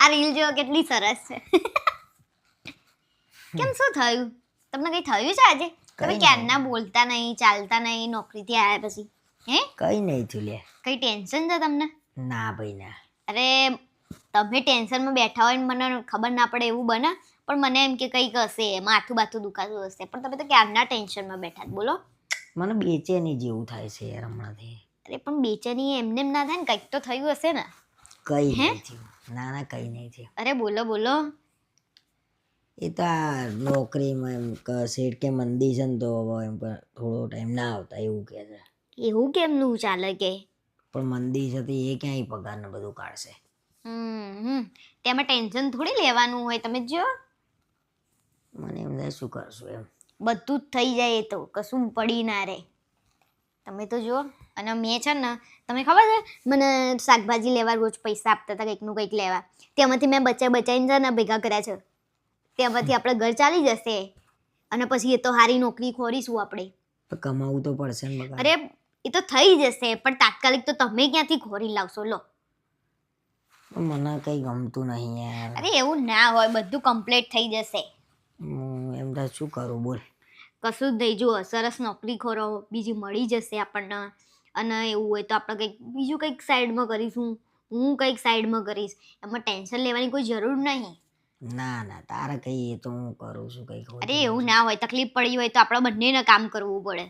આ રીલ જો કેટલી સરસ છે. કેમ શું થયું? તમને કઈ થયું છે આજે? તમે ક્યારના બોલતા નહીં ચાલતા નહીં નોકરીથી આવ્યા પછી? હે? કઈ નહીં થયું લે કઈ ટેન્શન છે તમને? ના ભાઈ ના. અરે તમે ટેન્શનમાં બેઠા હોય ને મને ખબર ના પડે એવું બને પણ મને એમ કે કંઈક હશે માથું બાથું દુખાતું હશે. પણ તમે તો ક્યારના ટેન્શનમાં બેઠા બોલો. મને બેચેની જેવું થાય છે યાર હમણાંથી. અરે પણ બેચેની એમને એમ ના થાય ને કંઈક તો થયું હશે ને. કઈ હે? નહીં થયું ના ના કઈ નહીં થયું. અરે બોલો બોલો. એ તો આ નોકરીમાં એમ કે શેઠ કે મંદી છે ને તો હવે એમ પણ થોડો ટાઈમ ના આવતા એવું કહે છે. એવું કેમનું ચાલે કે? પણ મંદી છે તો એ ક્યાંય પગાર ને બધું કાઢશે. હમ હમ. તેમાં ટેન્શન થોડી લેવાનું હોય તમે જો. મને એમ થાય શું કરશું એમ. બધું જ થઈ જાય એ તો કશું પડી ના રહે. તમે તો જુઓ. અને મેં છે ને તમે ખબર છે મને શાકભાજી લેવા રોજ પૈસા આપતા હતા કંઈકનું કંઈક લેવા. તેમાંથી મેં બચાઈ બચાવીને છે ને ભેગા કર્યા છે. તેમાંથી આપણે ઘર ચાલી જશે. અને પછી એ તો સારી નોકરી ખોરીશું આપણે. પણ કમાવું તો પડશે અરે એ તો થઈ જશે પણ તાત્કાલિક તો તમે ક્યાંથી ખોરી લાવશો? લો. મને કઈ ગમતું નહીં યાર. અરે એવું ના હોય બધું કમ્પ્લીટ થઈ જશે. હું એમ તો શું કરું બોલ. કશું જ નહીં. જુઓ સરસ નોકરી ખોરો બીજી મળી જશે આપણને. અને એવું હોય તો આપણે કંઈક બીજું કંઈક સાઈડમાં કરીશું. હું કંઈક સાઈડમાં કરીશ. એમાં ટેન્શન લેવાની કોઈ જરૂર નહીં. ના ના તારે કઈ એ તો હું કરું છું કઈ અરે એવું ના હોય. તકલીફ પડી હોય તો આપણે બંનેને કામ કરવું પડે.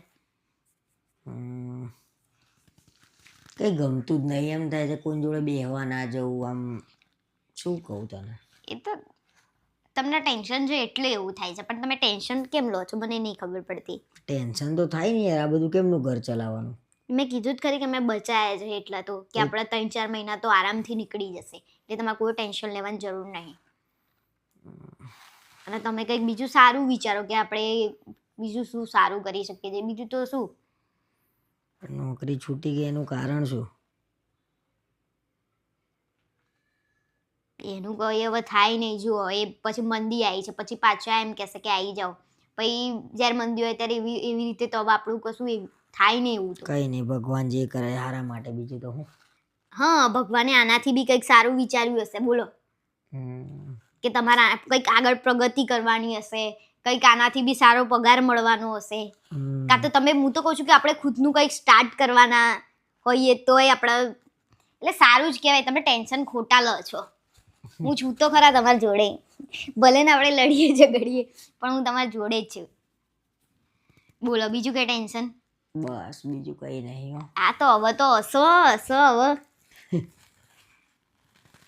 કઈ ગમતું જ નહીં. એમ થાય છે કોઈ જોડે બેહવા ના જવું. આમ શું કહું તને? એ તો તમને ટેન્શન છે એટલે એવું થાય છે. પણ તમે ટેન્શન કેમ લો છો? મને નહીં ખબર પડતી. ટેન્શન તો થાય ને યાર આ બધું કેમનું ઘર ચલાવવાનું? મેં કીધું જ ખરી કે મેં બચાયા છે એટલા તો કે આપણે ત્રણ ચાર મહિના તો આરામથી નીકળી જશે. એટલે તમારે કોઈ ટેન્શન લેવાની જરૂર નહીં. અને તમે કંઈક બીજું સારું વિચારો કે આપણે બીજું શું સારું કરી શકીએ છીએ? બીજું તો શું? નોકરી છૂટી ગઈ એનું કારણ શું? એનું કોઈ હવે થાય નહીં. જુઓ એ પછી મંદી આવી છે. પછી પાછા એમ કહેશે કે આવી જાઓ. પછી જ્યારે મંદી હોય ત્યારે એવી એવી રીતે તો હવે આપણું કશું એ થાય નહીં એવું તો. કઈ નહીં ભગવાન જે કરે હારા માટે બીજું તો હું? હા ભગવાને આનાથી બી કંઈક સારું વિચાર્યું હશે. બોલો. કે તમારા કંઈક આગળ પ્રગતિ કરવાની હશે. કંઈક આનાથી બી સારો પગાર મળવાનો હશે. કાં તો તમે હું તો કહું છું કે આપણે ખુદનું કંઈક સ્ટાર્ટ કરવાના હોઈએ તોય આપણે એટલે સારું જ કહેવાય. તમે ટેન્શન ખોટા લો છો. હું છું તો ખરા તમારી જોડે. ભલે ને આપણે લડીએ ઝઘડીએ પણ હું તમારી જોડે જ છું. બોલો બીજું કઈ ટેન્શન? બસ બીજું કઈ નહીં હો. આ તો હવે તો હસો હસો હવે.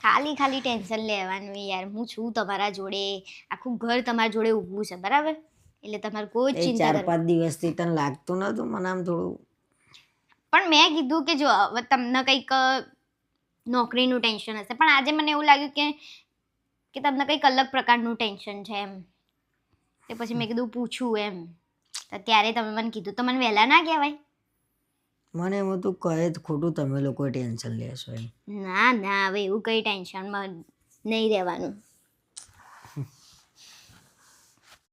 ખાલી ખાલી ટેન્શન લેવાનું યાર. હું છું તમારા જોડે. આખું ઘર તમારા જોડે ઊભું છે બરાબર? એટલે તમારે કોઈ ચિંતા ચાર પાંચ દિવસથી તને લાગતું નતું મને આમ થોડું? પણ મેં કીધું કે જો તમને કંઈક નોકરીનું ટેન્શન હશે. પણ આજે મને એવું લાગ્યું કે કે તમને કંઈક અલગ પ્રકારનું ટેન્શન છે એમ. તે પછી મેં કીધું પૂછું એમ. તો ત્યારે તમે મને કીધું. તો મને વહેલા ના કહેવાય? મને એમ હતું કહે જ ખોટું તમે લોકો ટેન્શન લેશો એમ. ના ના હવે એવું કંઈ ટેન્શનમાં નહીં રહેવાનું.